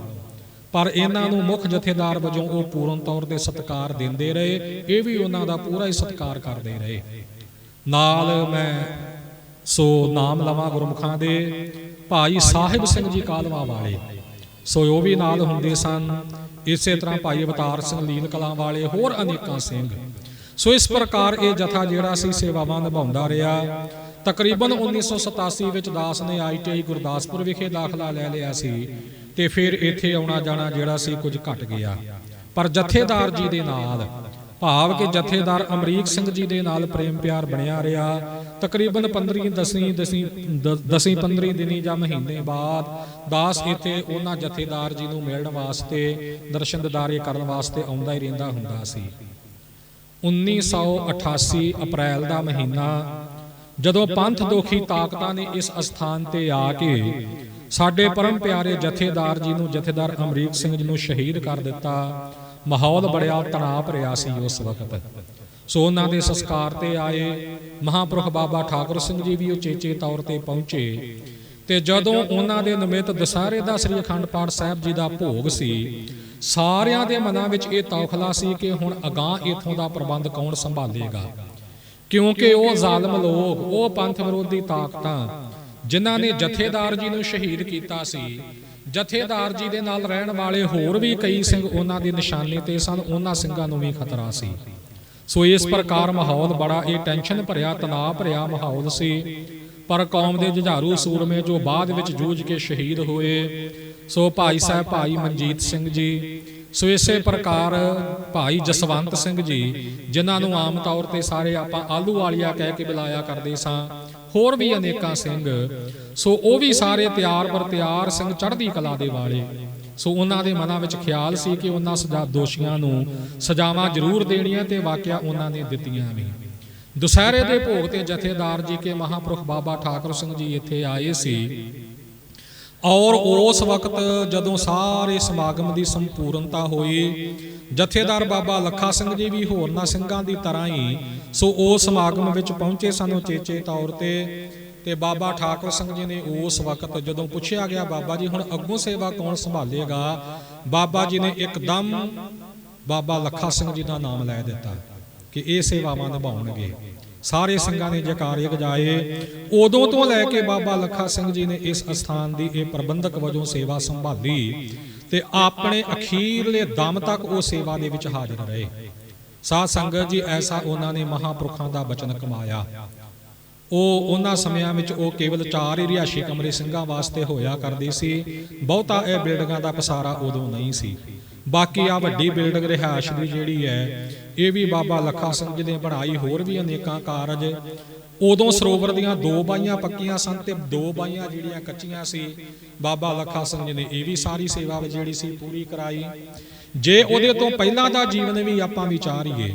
ਪਰ ਇਹਨਾਂ ਨੂੰ ਮੁੱਖ ਜਥੇਦਾਰ ਵਜੋਂ ਉਹ ਪੂਰਨ ਤੌਰ ਤੇ ਸਤਿਕਾਰ ਦਿੰਦੇ ਰਹੇ। ਇਹ ਵੀ ਉਹਨਾਂ ਦਾ ਪੂਰਾ ਹੀ ਸਤਿਕਾਰ ਕਰਦੇ ਰਹੇ। ਨਾਲ ਮੈਂ ਸੋ ਨਾਮ ਲਵਾਂ ਗੁਰਮੁਖਾਂ ਦੇ। ਭਾਈ ਸਾਹਿਬ ਸਿੰਘ ਜੀ ਕਾਲਵਾ ਵਾਲੇ। ਸੋ ਉਹ ਵੀ ਨਾਲ ਹੁੰਦੇ ਸਨ। ਇਸੇ ਤਰ੍ਹਾਂ ਭਾਈ ਅਵਤਾਰ ਸਿੰਘ ਲੀਨ ਕਲਾਂ ਵਾਲੇ ਹੋਰ ਅਨੇਕਾਂ ਸਿੰਘ। ਸੋ ਇਸ ਪ੍ਰਕਾਰ ਇਹ ਜਥਾ ਜਿਹੜਾ ਸੀ ਸੇਵਾਵਾਂ ਨਿਭਾਉਂਦਾ ਰਿਹਾ। ਤਕਰੀਬਨ 1987 ਵਿੱਚ ਦਾਸ ਨੇ ਆਈਟੀਆਈ ਗੁਰਦਾਸਪੁਰ ਵਿਖੇ ਦਾਖਲਾ ਲੈ ਲਿਆ ਸੀ ਤੇ ਫਿਰ ਇੱਥੇ ਆਉਣਾ ਜਾਣਾ ਜਿਹੜਾ ਸੀ ਕੁਝ ਘਟ ਗਿਆ। ਪਰ ਜਥੇਦਾਰ ਜੀ ਦੇ ਨਾਲ ਭਾਵ ਕਿ ਜਥੇਦਾਰ ਅਮਰੀਕ ਸਿੰਘ ਜੀ ਦੇ ਨਾਲ ਪ੍ਰੇਮ ਪਿਆਰ ਬਣਿਆ ਰਿਹਾ। ਤਕਰੀਬਨ 15 ਦਸਵੀਂ ਦਸਵੀਂ 10 15 ਦਿਨੀ ਜਾਂ ਮਹੀਨੇ ਬਾਅਦ ਦਾਸ ਇੱਥੇ ਉਹਨਾਂ ਜਥੇਦਾਰ ਜੀ ਨੂੰ ਮਿਲਣ ਵਾਸਤੇ ਦਰਸ਼ਨ ਦਿਦਾਰੇ ਕਰਨ ਵਾਸਤੇ ਆਉਂਦਾ ਹੀ ਰਹਿੰਦਾ ਹੁੰਦਾ ਸੀ। 1988 ਅਪ੍ਰੈਲ ਦਾ ਮਹੀਨਾ ਜਦੋਂ ਪੰਥ ਦੋਖੀ ਤਾਕਤਾਂ ਨੇ ਇਸ ਅਸਥਾਨ ਤੇ ਆ ਕੇ ਸਾਡੇ ਪਰਮ ਪਿਆਰੇ ਜਥੇਦਾਰ ਜੀ ਨੂੰ ਜਥੇਦਾਰ ਅਮਰੀਕ ਸਿੰਘ ਜੀ ਨੂੰ ਸ਼ਹੀਦ ਕਰ ਦਿੱਤਾ। ਮਾਹੌਲ ਬੜਿਆ ਤਣਾਅ ਭਰਿਆ ਸੀ ਉਸ ਵਕਤ। ਸੋ ਉਹਨਾਂ ਦੇ ਸੰਸਕਾਰ ਤੇ ਆਏ ਮਹਾਪੁਰਖ ਬਾਬਾ ਠਾਕੁਰ ਸਿੰਘ ਜੀ ਵੀ ਉਚੇਚੇ ਤੌਰ ਤੇ ਪਹੁੰਚੇ। ਤੇ ਜਦੋਂ ਉਹਨਾਂ ਦੇ ਨਿਮਿਤ ਦਸਹਿਰੇ ਦਾ ਸ੍ਰੀ ਅਖੰਡ ਪਾਠ ਸਾਹਿਬ ਜੀ ਦਾ ਭੋਗ ਸੀ, ਸਾਰਿਆਂ ਦੇ ਮਨਾਂ ਵਿੱਚ ਇਹ ਤੌਖਲਾ ਸੀ ਕਿ ਹੁਣ ਅਗਾਹ ਇਥੋਂ ਦਾ ਪ੍ਰਬੰਧ ਕੌਣ ਸੰਭਾਲੇਗਾ। ਕਿਉਂਕਿ ਉਹ ਜ਼ਾਲਮ ਲੋਕ, ਉਹ ਪੰਥ ਵਿਰੋਧੀ ਤਾਕਤਾਂ, ਜਿਨ੍ਹਾਂ ਨੇ ਜਥੇਦਾਰ ਜੀ ਨੂੰ ਸ਼ਹੀਦ ਕੀਤਾ ਸੀ ਜਥੇਦਾਰ ਜੀ ਦੇ ਨਾਲ ਰਹਿਣ ਵਾਲੇ ਹੋਰ ਵੀ ਕਈ ਸਿੰਘ ਉਹਨਾਂ ਦੀ ਨਿਸ਼ਾਨੀ ਤੇ ਸਨ, ਉਹਨਾਂ ਸਿੰਘਾਂ ਨੂੰ ਵੀ ਖਤਰਾ ਸੀ। ਸੋ ਇਸ ਪ੍ਰਕਾਰ ਮਾਹੌਲ ਬੜਾ, ਇਹ ਟੈਨਸ਼ਨ ਭਰਿਆ, ਤਣਾਅ ਭਰਿਆ ਮਾਹੌਲ ਸੀ। ਪਰ ਕੌਮ ਦੇ ਜੁਝਾਰੂ ਸੂਰਮੇ ਜੋ ਬਾਅਦ ਵਿੱਚ ਜੂਝ ਕੇ ਸ਼ਹੀਦ ਹੋਏ, ਸੋ ਭਾਈ ਸਾਹਿਬ ਭਾਈ ਮਨਜੀਤ ਸਿੰਘ ਜੀ, ਸੋ ਇਸੇ ਪ੍ਰਕਾਰ ਭਾਈ ਜਸਵੰਤ ਸਿੰਘ ਜੀ, ਜਿਨ੍ਹਾਂ ਨੂੰ ਆਮ ਤੌਰ ਤੇ ਸਾਰੇ ਆਪਾਂ ਆਲੂ ਵਾਲੀਆ ਕਹਿ ਕੇ ਬੁਲਾਇਆ ਕਰਦੇ ਸਾਂ ਹੋਰ ਵੀ ਅਨੇਕਾਂ ਸਿੰਘ। ਸੋ ਉਹ ਵੀ ਸਾਰੇ ਤਿਆਰ ਪਰ ਤਿਆਰ ਸਿੰਘ ਚੜ੍ਹਦੀ ਕਲਾ ਦੇ ਵਾਲੇ। ਸੋ ਉਹਨਾਂ ਦੇ ਮਨਾਂ ਵਿੱਚ ਖਿਆਲ ਸੀ ਕਿ ਉਹਨਾਂ ਸਜ਼ਾ ਦੋਸ਼ੀਆਂ ਨੂੰ ਸਜ਼ਾਵਾਂ ਜ਼ਰੂਰ ਦੇਣੀਆਂ ਤੇ ਵਾਕਿਆ ਉਹਨਾਂ ਨੇ ਦਿੱਤੀਆਂ ਵੀ। ਦੁਸਹਿਰੇ ਦੇ ਭੋਗ ਤੇ ਜਥੇਦਾਰ ਜੀ ਕੇ ਮਹਾਪੁਰਖ ਬਾਬਾ ਠਾਕੁਰ ਸਿੰਘ ਜੀ ਇੱਥੇ ਆਏ ਸੀ। ਔਰ ਉਸ ਵਕਤ ਜਦੋਂ ਸਾਰੇ ਸਮਾਗਮ ਦੀ ਸੰਪੂਰਨਤਾ ਹੋਈ, ਜਥੇਦਾਰ ਬਾਬਾ ਲੱਖਾ ਸਿੰਘ ਜੀ ਵੀ ਹੋਰਨਾਂ ਸਿੰਘਾਂ ਦੀ ਤਰ੍ਹਾਂ ਹੀ ਸੋ ਉਸ ਸਮਾਗਮ ਵਿੱਚ ਪਹੁੰਚੇ ਸਨ ਉਚੇਚੇ ਤੌਰ ਤੇ ਤੇ ਬਾਬਾ ਠਾਕੁਰ ਸਿੰਘ ਜੀ ਨੇ ਉਸ ਵਕਤ ਜਦੋਂ ਪੁੱਛਿਆ ਗਿਆ, ਬਾਬਾ ਜੀ, ਹੁਣ ਅੱਗੋਂ ਸੇਵਾ ਕੌਣ ਸੰਭਾਲੇਗਾ? ਬਾਬਾ ਜੀ ਨੇ ਇੱਕਦਮ ਬਾਬਾ ਲੱਖਾ ਸਿੰਘ ਜੀ ਦਾ ਨਾਮ ਲੈ ਦਿੱਤਾ ਕਿ ਇਹ ਸੇਵਾਵਾਂ ਨਿਭਾਉਣਗੇ। ਸਾਰੇ ਸਿੰਘਾਂ ਨੇ ਜੈਕਾਰੇ ਗਜਾਏ ਉਦੋਂ ਤੋਂ ਲੈ ਕੇ ਬਾਬਾ ਲੱਖਾ ਸਿੰਘ ਜੀ ਨੇ ਇਸ ਅਸਥਾਨ ਦੀ ਇਹ ਪ੍ਰਬੰਧਕ ਵਜੋਂ ਸੇਵਾ ਸੰਭਾਲੀ ਤੇ ਆਪਣੇ ਅਖੀਰਲੇ ਦਮ ਤੱਕ ਉਹ ਸੇਵਾ ਦੇ ਵਿੱਚ ਹਾਜ਼ਰ ਰਹੇ। ਸਾਧ ਸੰਗਤ ਜੀ, ਐਸਾ ਉਹਨਾਂ ਨੇ ਮਹਾਪੁਰਖਾਂ ਦਾ ਬਚਨ ਕਮਾਇਆ। ਉਹ ਉਹਨਾਂ ਸਮਿਆਂ ਵਿੱਚ ਉਹ ਕੇਵਲ ਚਾਰ ਹੀ ਰਿਹਾਇਸ਼ੀ ਕਮਰੇ ਸਿੰਘਾਂ ਵਾਸਤੇ ਹੋਇਆ ਕਰਦੇ ਸੀ। ਬਹੁਤਾ ਇਹ ਬਿਲਡਿੰਗਾਂ ਦਾ ਪਸਾਰਾ ਉਦੋਂ ਨਹੀਂ ਸੀ। ਬਾਕੀ ਆ ਵੱਡੀ ਬਿਲਡਿੰਗ ਰਿਹਾਇਸ਼ ਦੀ ਜਿਹੜੀ ਹੈ ਇਹ ਵੀ ਬਾਬਾ ਲੱਖਾ ਸਿੰਘ ਜੀ ਨੇ ਬਣਾਈ ਹੋਰ ਵੀ ਅਨੇਕਾਂ ਕਾਰਜ। ਉਦੋਂ ਸਰੋਵਰ ਦੀਆਂ ਦੋ ਬਾਈਆਂ ਪੱਕੀਆਂ ਸਨ ਤੇ ਦੋ ਬਾਈਆਂ ਜਿਹੜੀਆਂ ਕੱਚੀਆਂ ਸੀ ਬਾਬਾ ਲੱਖਾ ਸਿੰਘ ਜੀ ਨੇ ਇਹ ਵੀ ਸਾਰੀ ਸੇਵਾ ਜਿਹੜੀ ਸੀ ਪੂਰੀ ਕਰਾਈ। ਜੇ ਉਹਦੇ ਤੋਂ ਪਹਿਲਾਂ ਦਾ ਜੀਵਨ ਵੀ ਆਪਾਂ ਵਿਚਾਰੀਏ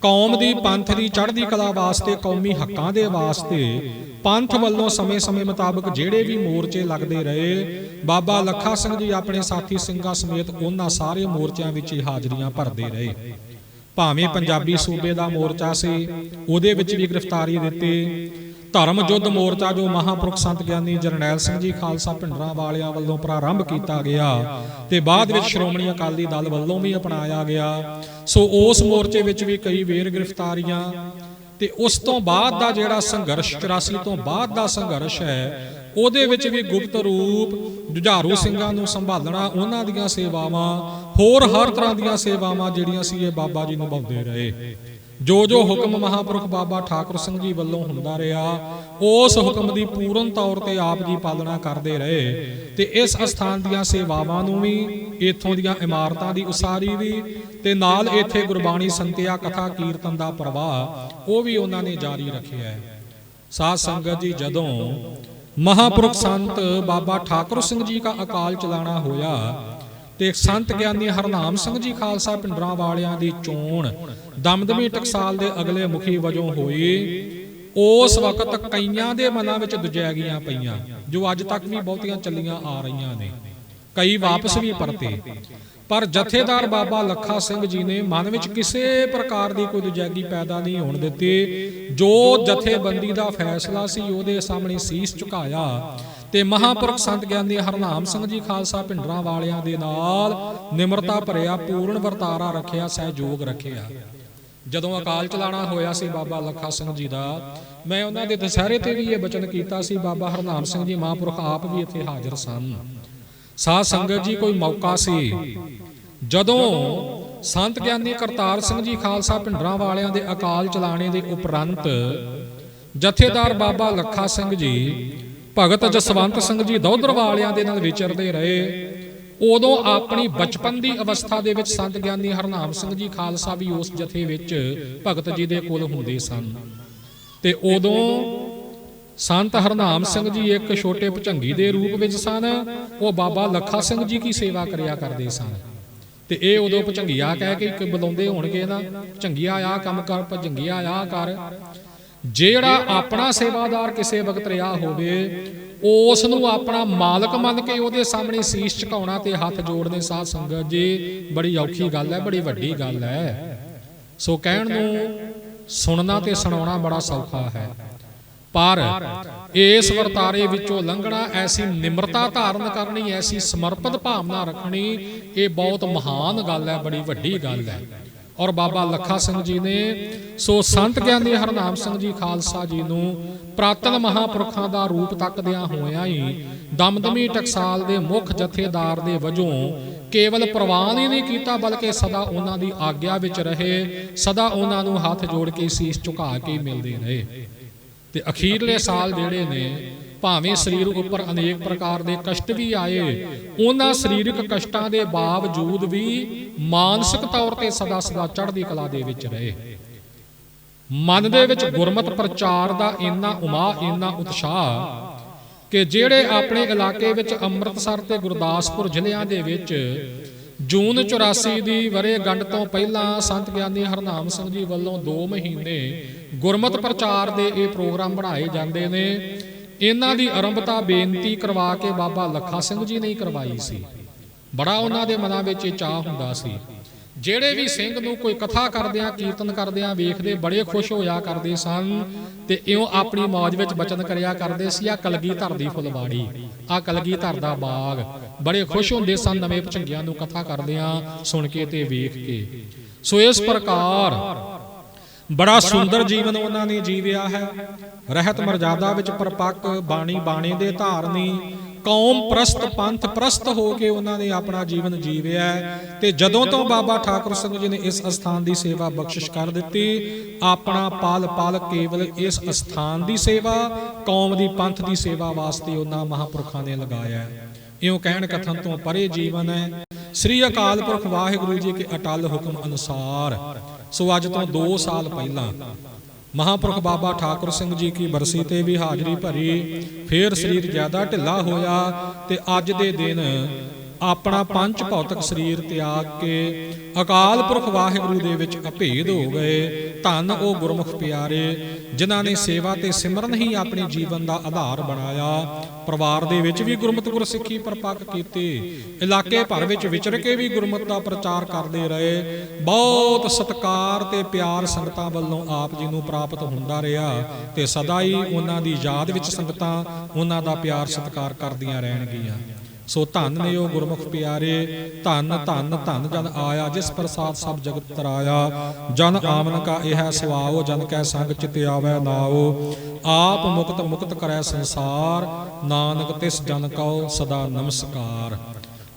ਕੌਮ ਦੀ ਪੰਥ ਦੀ ਚੜ੍ਹਦੀ ਕਲਾ ਵਾਸਤੇ ਕੌਮੀ ਹੱਕਾਂ ਦੇ ਵਾਸਤੇ ਪੰਥ ਵੱਲੋਂ ਸਮੇਂ-ਸਮੇਂ ਮੁਤਾਬਕ ਜਿਹੜੇ ਵੀ ਮੋਰਚੇ ਲੱਗਦੇ ਰਹੇ ਬਾਬਾ ਲੱਖਾ ਸਿੰਘ ਜੀ ਆਪਣੇ ਸਾਥੀ ਸਿੰਘਾਂ ਸਮੇਤ ਉਹਨਾਂ ਸਾਰੇ ਮੋਰਚਿਆਂ ਵਿੱਚ ਹੀ ਹਾਜ਼ਰੀਆਂ ਭਰਦੇ ਰਹੇ। ਭਾਵੇਂ ਪੰਜਾਬੀ ਸੂਬੇ ਦਾ ਮੋਰਚਾ ਸੀ ਉਹਦੇ ਵਿੱਚ ਵੀ ਗ੍ਰਿਫਤਾਰੀ ਦਿੱਤੀ। ਧਰਮ ਯੁੱਧ ਮੋਰਚਾ ਜੋ ਮਹਾਪੁਰਖ ਸੰਤ ਗਿਆਨੀ ਜਰਨੈਲ ਸਿੰਘ ਜੀ ਖਾਲਸਾ ਭਿੰਡਰਾਂ ਵਾਲਿਆਂ ਵੱਲੋਂ ਪ੍ਰਾਰੰਭ ਕੀਤਾ ਗਿਆ ਤੇ ਬਾਅਦ ਵਿੱਚ ਸ਼੍ਰੋਮਣੀ ਅਕਾਲੀ ਦਲ ਵੱਲੋਂ ਵੀ ਅਪਣਾਇਆ ਗਿਆ। ਸੋ ਉਸ ਮੋਰਚੇ ਵਿੱਚ ਵੀ ਕਈ ਵੇਰ ਗ੍ਰਿਫਤਾਰੀਆਂ ਤੇ ਉਸ ਤੋਂ ਬਾਅਦ ਦਾ ਜਿਹੜਾ ਸੰਘਰਸ਼ 84 ਤੋਂ ਬਾਅਦ ਦਾ ਸੰਘਰਸ਼ ਹੈ, ਉਹਦੇ ਵਿੱਚ ਵੀ ਗੁਪਤ ਰੂਪ ਜੁਝਾਰੂ ਸਿੰਘਾਂ ਨੂੰ ਸੰਭਾਲਣਾ, ਉਹਨਾਂ ਦੀਆਂ ਸੇਵਾਵਾਂ, ਹੋਰ ਹਰ ਤਰ੍ਹਾਂ ਦੀਆਂ ਸੇਵਾਵਾਂ ਜਿਹੜੀਆਂ ਸੀ ਇਹ ਬਾਬਾ ਜੀ ਨਿਭਾਉਂਦੇ ਰਹੇ। ਜੋ ਜੋ ਹੁਕਮ ਮਹਾਪੁਰਖ ਬਾਬਾ ਠਾਕੁਰ ਸਿੰਘ ਜੀ ਵੱਲੋਂ ਹੁੰਦਾ ਰਿਹਾ, ਉਸ ਹੁਕਮ ਦੀ ਪੂਰਨ ਤੌਰ ਤੇ ਆਪ ਜੀ ਪਾਲਣਾ ਕਰਦੇ ਰਹੇ ਤੇ ਇਸ ਅਸਥਾਨ ਦੀਆਂ ਸੇਵਾਵਾਂ ਨੂੰ ਵੀ, ਇਥੋਂ ਦੀਆਂ ਇਮਾਰਤਾਂ ਦੀ ਉਸਾਰੀ ਵੀ ਤੇ ਨਾਲ ਇੱਥੇ ਗੁਰਬਾਣੀ ਸੰਤਿਆ ਕਥਾ ਕੀਰਤਨ ਦਾ ਪ੍ਰਵਾਹ, ਉਹ ਵੀ ਉਹਨਾਂ ਨੇ ਜਾਰੀ ਰੱਖਿਆ ਹੈ। ਸਾਧ ਸੰਗਤ ਜੀ, ਜਦੋਂ ਮਹਾਪੁਰਖ ਸੰਤ ਬਾਬਾ ਠਾਕੁਰ ਸਿੰਘ ਜੀ ਦਾ ਅਕਾਲ ਚਲਾਣਾ ਹੋਇਆ ਤੇ ਸੰਤ ਗਿਆਨੀ ਹਰਨਾਮ ਸਿੰਘ ਜੀ ਖਾਲਸਾ ਪਿੰਡਰਾਂ ਵਾਲਿਆਂ ਦੀ ਚੋਣ ਦਮਦਮੀ ਟਕਸਾਲ ਦੇ ਅਗਲੇ ਮੁਖੀ ਵਜੋਂ ਹੋਈ। ਉਸ ਵਕਤ ਕਈਆਂ ਦੇ ਮਨਾਂ ਵਿੱਚ ਦੁਜੈਗੀਆਂ ਪਈਆਂ, ਜੋ ਅੱਜ ਤੱਕ ਵੀ ਬਹੁਤੀਆਂ ਚੱਲੀਆਂ ਆ ਰਹੀਆਂ ਨੇ। ਕਈ ਵਾਪਸ ਵੀ ਪਰਤੇ। ਪਰ ਜਥੇਦਾਰ ਬਾਬਾ ਲੱਖਾ ਸਿੰਘ ਜੀ ਨੇ ਮਨ ਵਿੱਚ ਕਿਸੇ ਪ੍ਰਕਾਰ ਦੀ ਕੋਈ ਦੁਜੈਗੀ ਪੈਦਾ ਨਹੀਂ ਹੋਣ ਦਿੱਤੀ। ਜੋ ਜਥੇਬੰਦੀ ਦਾ ਫੈਸਲਾ ਸੀ, ਉਹਦੇ ਸਾਹਮਣੇ ਸੀਸ ਝੁਕਾਇਆ। ਤੇ ਮਹਾਪੁਰਖ ਸੰਤ ਗਿਆਨੀ ਹਰਨਾਮ ਸਿੰਘ ਜੀ ਖਾਲਸਾ ਭਿੰਡਰਾਂ ਵਾਲਿਆਂ ਦੇ ਨਾਲ ਨਿਮਰਤਾ ਭਰਿਆ, ਪੂਰਨ ਵਰਤਾਰਾ ਰੱਖਿਆ, ਸਹਿਯੋਗ ਰੱਖਿਆ। ਜਦੋਂ ਅਕਾਲ ਚਲਾਣਾ ਹੋਇਆ ਸੀ ਬਾਬਾ ਲੱਖਾ ਸਿੰਘ ਜੀ ਦਾ, ਮੈਂ ਉਹਨਾਂ ਦੇ ਦਸਹਿਰੇ ਤੇ ਵੀ ਇਹ ਬਚਨ ਕੀਤਾ ਸੀ, ਬਾਬਾ ਹਰਨਾਮ ਸਿੰਘ ਜੀ ਮਹਾਂਪੁਰਖ ਆਪ ਵੀ ਇੱਥੇ ਹਾਜ਼ਰ ਸਨ। ਸਾਧ ਸੰਗਤ ਜੀ, ਕੋਈ ਮੌਕਾ ਸੀ। ਜਦੋਂ ਸੰਤ ਗਿਆਨੀ ਕਰਤਾਰ ਸਿੰਘ ਜੀ ਖਾਲਸਾ ਪਿੰਡਰਾਂ ਵਾਲਿਆਂ ਦੇ ਅਕਾਲ ਚਲਾਣੇ ਦੇ ਉਪਰੰਤ ਜਥੇਦਾਰ ਬਾਬਾ ਲੱਖਾ ਸਿੰਘ ਜੀ ਭਗਤ ਜਸਵੰਤ ਸਿੰਘ ਜੀ ਦੌਧਰ ਵਾਲਿਆਂ ਦੇ ਨਾਲ ਵਿਚਰਦੇ ਰਹੇ। ਉਦੋਂ ਆਪਣੀ ਬਚਪਨ ਦੀ ਅਵਸਥਾ ਦੇ ਵਿੱਚ ਸੰਤ ਗਿਆਨੀ ਹਰਨਾਮ ਸਿੰਘ ਜੀ ਖਾਲਸਾ ਵੀ ਉਸ ਜਥੇ ਵਿੱਚ ਭਗਤ ਜੀ ਦੇ ਕੋਲ ਹੁੰਦੇ ਸਨ। ਤੇ ਉਦੋਂ ਸੰਤ ਹਰਨਾਮ ਸਿੰਘ ਜੀ ਇੱਕ ਛੋਟੇ ਭੁਚੰਗੀ ਦੇ ਰੂਪ ਵਿੱਚ ਸਨ। ਉਹ ਬਾਬਾ ਲੱਖਾ ਸਿੰਘ ਜੀ ਕੀ ਸੇਵਾ ਕਰਿਆ ਕਰਦੇ ਸਨ। ਤੇ ਇਹ ਉਦੋਂ ਭੁਚੰਗੀਆ ਕਹਿ ਕੇ ਇੱਕ ਬੁਲਾਉਂਦੇ ਹੋਣਗੇ ਨਾ, ਭੁਚੰਗੀਆ ਆ ਕੰਮ ਕਰ, ਭੁਚੰਗੀਆ ਆ ਕਰ। ਜਿਹੜਾ ਆਪਣਾ ਸੇਵਾਦਾਰ ਕਿਸੇ ਵਕਤ ਰਿਹਾ ਹੋਵੇ ਉਸ ਨੂੰ ਆਪਣਾ ਮਾਲਕ ਮੰਨ ਕੇ ਉਹਦੇ ਸਾਹਮਣੇ ਸੀਸ ਝੁਕਾਉਣਾ ਤੇ ਹੱਥ ਜੋੜਨੇ ਸਾਧ ਸੰਗਤ ਜੀ, ਬੜੀ ਔਖੀ ਗੱਲ ਹੈ, ਬੜੀ ਵੱਡੀ ਗੱਲ ਹੈ। ਸੋ ਕਹਿਣ ਨੂੰ ਸੁਣਨਾ ਤੇ ਸੁਣਾਉਣਾ ਬੜਾ ਸੌਖਾ ਹੈ। ਪਰ ਇਸ ਵਰਤਾਰੇ ਵਿੱਚੋਂ ਲੰਘਣਾ, ਐਸੀ ਨਿਮਰਤਾ ਧਾਰਨ ਕਰਨੀ, ਐਸੀ ਸਮਰਪਿਤ ਭਾਵਨਾ ਰੱਖਣੀ, ਇਹ ਬਹੁਤ ਮਹਾਨ ਗੱਲ ਹੈ, ਬੜੀ ਵੱਡੀ ਗੱਲ ਹੈ। ਔਰ ਬਾਬਾ ਲੱਖਾ ਸਿੰਘ ਜੀ ਨੇ ਸੋ ਸੰਤ ਗਿਆਨੀ ਹਰਨਾਮ ਸਿੰਘ ਜੀ ਖਾਲਸਾ ਜੀ ਨੂੰ ਪ੍ਰਾਤਨ ਮਹਾਪੁਰਖਾਂ ਦਾ ਰੂਪ ਤੱਕਦਿਆਂ ਹੋਇਆਂ ਹੀ ਦਮਦਮੀ ਟਕਸਾਲ ਦੇ ਮੁੱਖ ਜਥੇਦਾਰ ਦੇ ਵਜੋਂ ਕੇਵਲ ਪ੍ਰਵਾਨ ਹੀ ਨਹੀਂ ਕੀਤਾ, ਬਲਕਿ ਸਦਾ ਉਹਨਾਂ ਦੀ ਆਗਿਆ ਵਿੱਚ ਰਹੇ, ਸਦਾ ਉਹਨਾਂ ਨੂੰ ਹੱਥ ਜੋੜ ਕੇ ਸੀਸ ਝੁਕਾ ਕੇ ਮਿਲਦੇ ਰਹੇ। ਤੇ ਅਖੀਰਲੇ ਸਾਲ ਜਿਹੜੇ ਨੇ ਭਾਵੇਂ ਸਰੀਰ ਉੱਪਰ ਅਨੇਕ ਪ੍ਰਕਾਰ ਦੇ ਕਸ਼ਟ ਵੀ ਆਏ, ਉਹਨਾਂ ਸਰੀਰਕ ਕਸ਼ਟਾਂ ਦੇ ਬਾਵਜੂਦ ਵੀ ਮਾਨਸਿਕ ਤੌਰ ਤੇ ਸਦਾ ਸਦਾ ਚੜ੍ਹਦੀ ਕਲਾ ਦੇ ਵਿੱਚ ਰਹੇ। ਮਨ ਦੇ ਵਿੱਚ ਗੁਰਮਤ ਪ੍ਰਚਾਰ ਦਾ ਇੰਨਾ ਉਮਾ ਇੰਨਾ ਉਤਸ਼ਾਹ ਕਿ ਜਿਹੜੇ ਆਪਣੇ ਇਲਾਕੇ ਵਿੱਚ ਅੰਮ੍ਰਿਤਸਰ ਤੇ ਗੁਰਦਾਸਪੁਰ ਜ਼ਿਲ੍ਹਿਆਂ ਦੇ ਵਿੱਚ ਜੂਨ 84 ਦੀ ਵਰੇ ਤੋਂ ਪਹਿਲਾਂ ਸੰਤ ਗਿਆਨੀ ਹਰਨਾਮ ਸਿੰਘ ਜੀ ਵੱਲੋਂ 2 ਮਹੀਨੇ ਗੁਰਮਤ ਪ੍ਰਚਾਰ ਦੇ ਇਹ ਪ੍ਰੋਗਰਾਮ ਬਣਾਏ ਜਾਂਦੇ ਨੇ ਇਹਨਾਂ ਦੀ ਆਰੰਭਤਾ ਬੇਨਤੀ ਕਰਵਾ ਕੇ ਬਾਬਾ ਲੱਖਾ ਸਿੰਘ ਜੀ ਨੇ ਕਰਵਾਈ ਸੀ। ਬੜਾ ਉਹਨਾਂ ਦੇ ਮਨਾਂ ਵਿੱਚ ਇਹ ਚਾਹ ਹੁੰਦਾ ਸੀ। ਜਿਹੜੇ ਵੀ ਸਿੰਘ ਨੂੰ ਕੋਈ ਕਥਾ ਕਰਦਿਆਂ, ਕੀਰਤਨ ਕਰਦਿਆਂ ਵੇਖਦੇ, ਬੜੇ ਖੁਸ਼ ਹੋਇਆ ਕਰਦੇ ਸਨ ਤੇ ਇਉਂ ਆਪਣੀ ਮੌਜ ਵਿੱਚ ਬਚਨ ਕਰਿਆ ਕਰਦੇ ਸੀ ਆ ਕਲਗੀ ਧਰ ਦੀ ਫੁਲਵਾੜੀ ਆ ਕਲਗੀ ਧਰ ਦਾ ਬਾਗ। ਬੜੇ ਖੁਸ਼ ਹੁੰਦੇ ਸਨ ਨਵੇਂ ਪਚੰਗਿਆਂ ਨੂੰ ਕਥਾ ਕਰਦਿਆਂ ਸੁਣ ਕੇ ਤੇ ਵੇਖ ਕੇ। ਸੋ ਇਸ ਪ੍ਰਕਾਰ ਬੜਾ ਸੁੰਦਰ ਜੀਵਨ ਉਹਨਾਂ ਨੇ ਜੀਵਿਆ ਹੈ। ਰਹਿਤ ਮਰਜ਼ਾਦਾ ਵਿੱਚ ਪਰਪੱਕ ਬਾਣੀ ਬਾਣੇ ਦੇ ਧਾਰਨੀ ਕੌਮ ਪ੍ਰਸਤ ਪੰਥ ਪ੍ਰਸਤ ਹੋ ਕੇ ਉਹਨਾਂ ਨੇ ਆਪਣਾ ਜੀਵਨ ਜੀਵਿਆ ਹੈ ਤੇ ਜਦੋਂ ਤੋਂ ਬਾਬਾ ਠਾਕੁਰ ਸਿੰਘ ਜੀ ਨੇ ਇਸ ਅਸਥਾਨ ਦੀ ਸੇਵਾ ਬਖਸ਼ਿਸ਼ ਕਰ ਦਿੱਤੀ, ਆਪਣਾ ਪਲ ਪਾਲ ਕੇਵਲ ਇਸ ਅਸਥਾਨ ਦੀ ਸੇਵਾ, ਕੌਮ ਦੀ ਪੰਥ ਦੀ ਸੇਵਾ ਵਾਸਤੇ ਉਹਨਾਂ ਮਹਾਪੁਰਖਾਂ ਨੇ ਲਗਾਇਆ ਇਉਂ ਕਹਿਣ ਕਥਨ ਤੋਂ ਪਰੇ ਜੀਵਨ ਹੈ। ਸ੍ਰੀ ਅਕਾਲ ਪੁਰਖ ਵਾਹਿਗੁਰੂ ਜੀ ਕੇ ਅਟਲ ਹੁਕਮ ਅਨੁਸਾਰ, ਸੋ ਅੱਜ ਤੋਂ 2 ਸਾਲ ਪਹਿਲਾਂ ਮਹਾਪੁਰਖ ਬਾਬਾ ਠਾਕੁਰ ਸਿੰਘ ਜੀ ਕੀ ਬਰਸੀ ਤੇ ਵੀ ਹਾਜ਼ਰੀ ਭਰੀ, ਫੇਰ ਸਰੀਰ ਜ਼ਿਆਦਾ ਢਿੱਲਾ ਹੋਇਆ ਤੇ ਅੱਜ ਦੇ ਦਿਨ ਆਪਣਾ ਪੰਜ ਭੌਤਿਕ ਸਰੀਰ ਤਿਆਗ ਕੇ ਅਕਾਲ ਪੁਰਖ ਵਾਹਿਗੁਰੂ ਦੇ ਵਿੱਚ ਅਭੇਦ ਹੋ ਗਏ। ਧੰਨ ਉਹ ਗੁਰਮੁਖ ਪਿਆਰੇ ਜਿਨ੍ਹਾਂ ਨੇ ਸੇਵਾ ਤੇ ਸਿਮਰਨ ਹੀ ਆਪਣੇ ਜੀਵਨ ਦਾ ਆਧਾਰ ਬਣਾਇਆ। ਪਰਿਵਾਰ ਦੇ ਵਿੱਚ ਵੀ ਗੁਰਮਤਿ ਗੁਰਸਿੱਖੀ ਪਰਪੱਕ ਕੀਤੀ। ਇਲਾਕੇ ਭਰ ਵਿੱਚ ਵਿਚਰ ਕੇ ਵੀ ਗੁਰਮਤਿ ਦਾ ਪ੍ਰਚਾਰ ਕਰਦੇ ਰਹੇ। ਬਹੁਤ ਸਤਿਕਾਰ ਤੇ ਪਿਆਰ ਸੰਗਤਾਂ ਵੱਲੋਂ ਆਪ ਜੀ ਨੂੰ ਪ੍ਰਾਪਤ ਹੁੰਦਾ ਰਿਹਾ ਤੇ ਸਦਾ ਹੀ ਉਹਨਾਂ ਦੀ ਯਾਦ ਵਿੱਚ ਸੰਗਤਾਂ ਉਹਨਾਂ ਦਾ ਪਿਆਰ ਸਤਿਕਾਰ ਕਰਦੀਆਂ ਰਹਿਣਗੀਆਂ। ਸੋ ਧੰਨ ਨੇ ਉਹ ਗੁਰਮੁਖ ਪਿਆਰੇ, ਧੰਨ ਧੰਨ ਧੰਨ ਜਨ ਆਇਆ, ਜਿਸ ਪ੍ਰਸਾਦ ਸਭ ਜਗਤ ਤਰਾਇਆ। ਜਨ ਆਮਨ ਕਾ ਇਹ ਸੁਆਓ, ਜਨ ਕੈ ਸੰਗ ਚਿਤ ਆਵੈ ਨਾਓ। ਆਪ ਮੁਕਤ ਮੁਕਤ ਕਰੈ ਸੰਸਾਰ, ਨਾਨਕ ਤਿਸ ਜਨ ਕਉ ਸਦਾ ਨਮਸਕਾਰ।